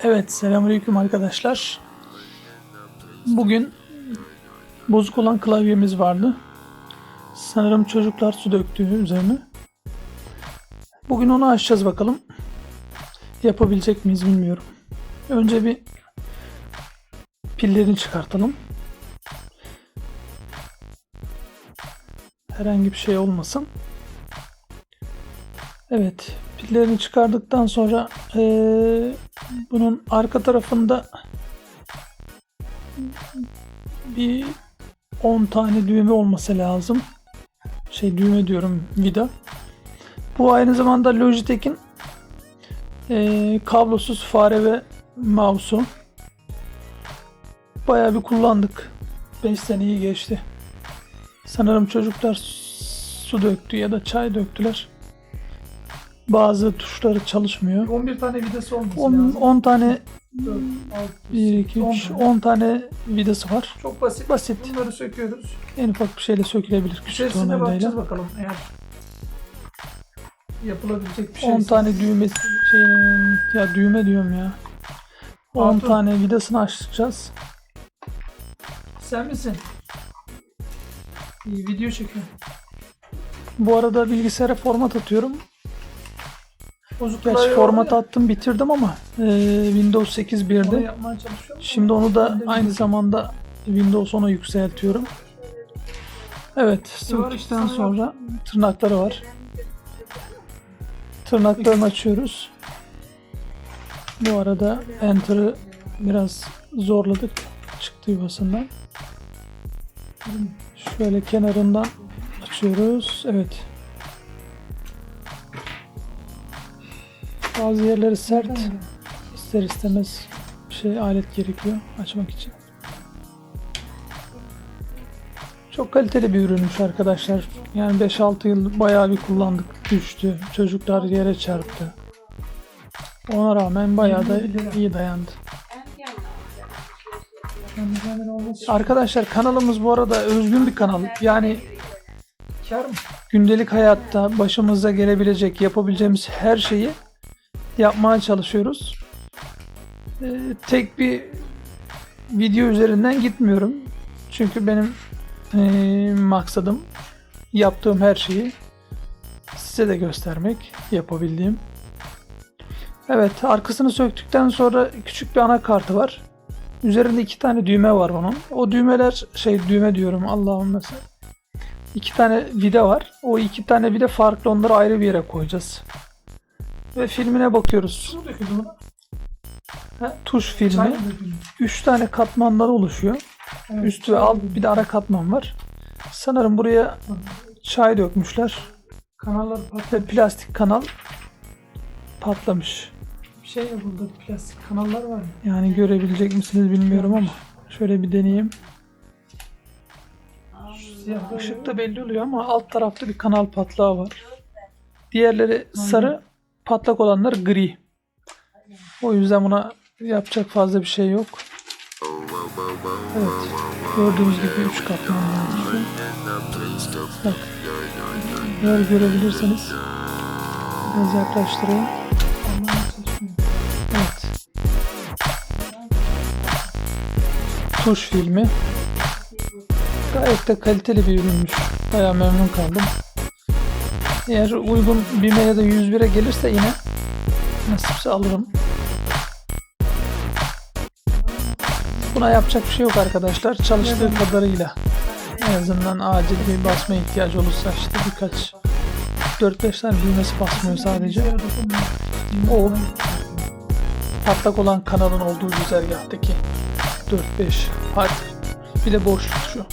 Evet, selamünaleyküm arkadaşlar. Bugün bozuk olan klavyemiz vardı. Sanırım çocuklar su döktü üzerine. Bugün onu açacağız bakalım. Yapabilecek miyiz bilmiyorum. Önce bir pillerini çıkartalım. Herhangi bir şey olmasın. Evet, pillerini çıkardıktan sonra eee, bunun arka tarafında bir 10 tane düğme olması lazım. Şey düğme diyorum vida. Bu aynı zamanda Logitech'in eee, kablosuz fare ve mouse'u. Bayağı bir kullandık. 5 seneyi geçti. Sanırım çocuklar su döktü ya da çay döktüler. Bazı tuşları çalışmıyor. 11 tane vidası olması 10, lazım. 10 tane 4, 6, 1 2 10 3 tane. 10 tane vidası var. Çok basit. Basit. Bunları söküyoruz. En ufak bir şeyle sökülebilir küçük tornavidayla. bakacağız bakalım eğer yapılabilecek bir şey. 10 tane düğmesi şey ya düğme diyorum ya. 10 Altı. tane vidasını açacağız. Sen misin? İyi video çekiyorum. Bu arada bilgisayara format atıyorum. Gerçi format attım bitirdim ama e, Windows 8 Onu 1'de. yapmaya çalışıyorum. Şimdi onu da aynı zamanda Windows 10'a yükseltiyorum. Evet, sana sonra tırnakları var. Tırnaklarını açıyoruz. Bu arada Enter'ı biraz zorladık. Çıktı yuvasından. Şöyle kenarından açıyoruz. Evet. Bazı yerleri sert. İster istemez bir şey alet gerekiyor açmak için. Çok kaliteli bir ürünmüş arkadaşlar. Yani 5-6 yıl bayağı bir kullandık. Düştü. Çocuklar yere çarptı. Ona rağmen bayağı da iyi dayandı. Arkadaşlar kanalımız bu arada özgün bir kanal. Yani gündelik hayatta başımıza gelebilecek, yapabileceğimiz her şeyi yapmaya çalışıyoruz. Ee, tek bir video üzerinden gitmiyorum. Çünkü benim ee, maksadım yaptığım her şeyi size de göstermek, yapabildiğim. Evet, arkasını söktükten sonra küçük bir anakartı var. Üzerinde iki tane düğme var bunun. O düğmeler şey düğme diyorum Allah'ım mesela. İki tane vida var. O iki tane vida farklı onları ayrı bir yere koyacağız. Ve filmine bakıyoruz. Su döküldü buna. Tuş Çay filmi. Üç tane katmanlar oluşuyor. Evet, Üst ve alt bir de ara katman var. Sanırım buraya çay dökmüşler Kanallar ve plastik kanal patlamış. bir şey yapıldı. Plastik kanallar var ya. Yani görebilecek misiniz bilmiyorum ama şöyle bir deneyeyim. Işıkta belli oluyor ama alt tarafta bir kanal patlağı var. Diğerleri sarı, patlak olanlar gri. O yüzden buna yapacak fazla bir şey yok. Evet. Gördüğünüz gibi üç katman var. Bak. Eğer görebilirseniz biraz yaklaştırayım. Evet. Tuş filmi. Gayet de kaliteli bir ürünmüş. Baya memnun kaldım. Eğer uygun BİM'e ya da 101'e gelirse yine nasipse alırım. Buna yapacak bir şey yok arkadaşlar. Çalıştığı kadarıyla en azından acil bir basma ihtiyacı olursa işte birkaç 4-5 tane düğmesi basmıyor sadece. O patlak olan kanalın olduğu güzergahtaki 4-5 harf bir de boş şu.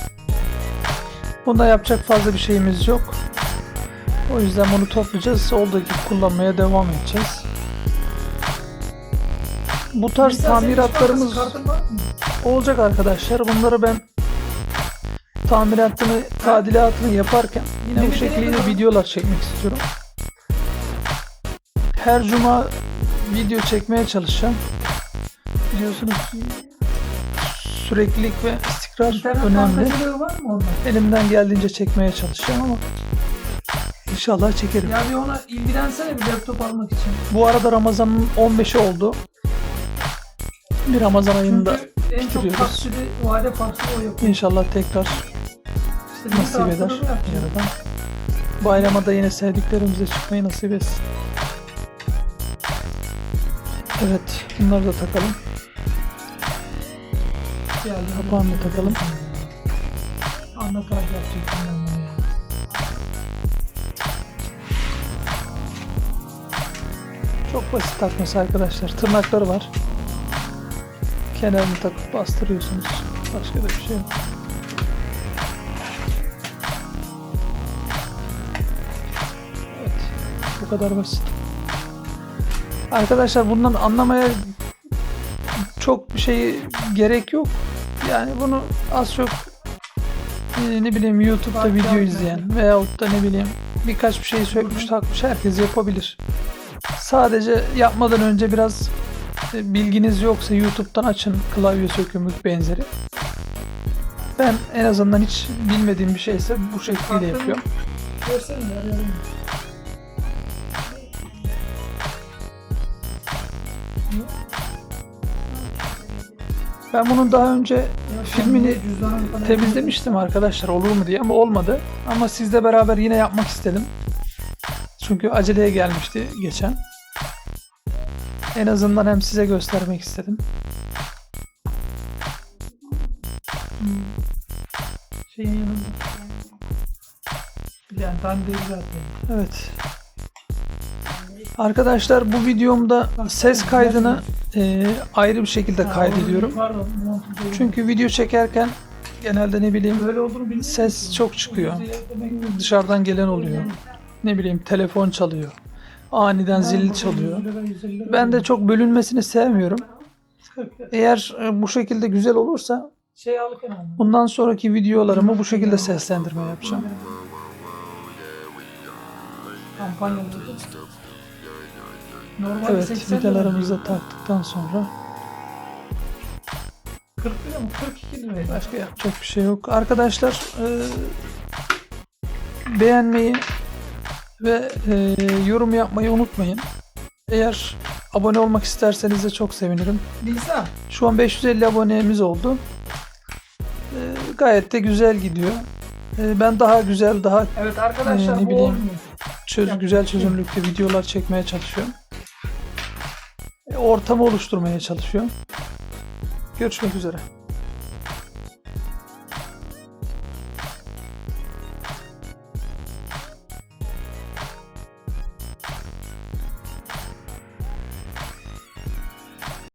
Bunda yapacak fazla bir şeyimiz yok. O yüzden bunu toplayacağız. Gibi kullanmaya devam edeceğiz. Bu tarz tamiratlarımız olacak arkadaşlar. Bunları ben tamiratını, tadilatını yaparken yine bu şekilde videolar çekmek istiyorum. Her cuma video çekmeye çalışacağım. Biliyorsunuz süreklilik ve istikrar önemli. Elimden geldiğince çekmeye çalışacağım ama İnşallah çekerim. Ya bir ona ilgilensene bir laptop almak için. Bu arada Ramazan'ın 15'i oldu. Bir Ramazan ayında Çünkü en çok taksidi, vade taksidi o yapıyor. inşallah tekrar İşte nasip eder. Yaradan. Bayrama da yine sevdiklerimize çıkmayı nasip etsin. Evet, bunları da takalım. Geldi. Kapağını takalım. Anlatarak yapacaktım Çok basit takması arkadaşlar. Tırnakları var. Kenarını takıp bastırıyorsunuz. Başka da bir şey yok. Evet. Bu kadar basit. Arkadaşlar bundan anlamaya çok bir şey gerek yok. Yani bunu az çok e, ne bileyim YouTube'da video izleyen veyahut da ne bileyim birkaç bir şey sökmüş takmış herkes yapabilir. Sadece yapmadan önce biraz e, bilginiz yoksa YouTube'dan açın klavye sökümlük benzeri. Ben en azından hiç bilmediğim bir şeyse bu şekilde Baktın yapıyorum. Görsene. Ben bunun daha önce Ya Filmini temizlemiştim arkadaşlar olur mu diye ama olmadı. Ama sizle beraber yine yapmak istedim. Çünkü aceleye gelmişti geçen. En azından hem size göstermek istedim. Hmm. Şeyin yanında. Yani dandik zaten. Evet. Arkadaşlar bu videomda ses kaydını e, ayrı bir şekilde kaydediyorum. Değil. Çünkü video çekerken genelde ne bileyim ses çok çıkıyor. Dışarıdan gelen oluyor. Ne bileyim telefon çalıyor. Aniden zil çalıyor. 100 lira, 150 lira Ben de çok bölünmesini sevmiyorum. Eğer e, bu şekilde güzel olursa Şey bundan sonraki videolarımı bu şekilde seslendirme yapacağım. Evet 80 lira. vidalarımızı taktıktan sonra 40 lira mı? 42 liraydı. başka yapacak bir şey yok. Arkadaşlar e, beğenmeyi ve e, yorum yapmayı unutmayın. Eğer abone olmak isterseniz de çok sevinirim. Nisa. Şu an 550 abonemiz oldu. E, gayet de güzel gidiyor. E, ben daha güzel, daha Evet arkadaşlar Ee, ne bu bileyim. olmuyor. çöz, güzel çözünürlükte videolar çekmeye çalışıyorum. E, ortamı oluşturmaya çalışıyorum. Görüşmek üzere.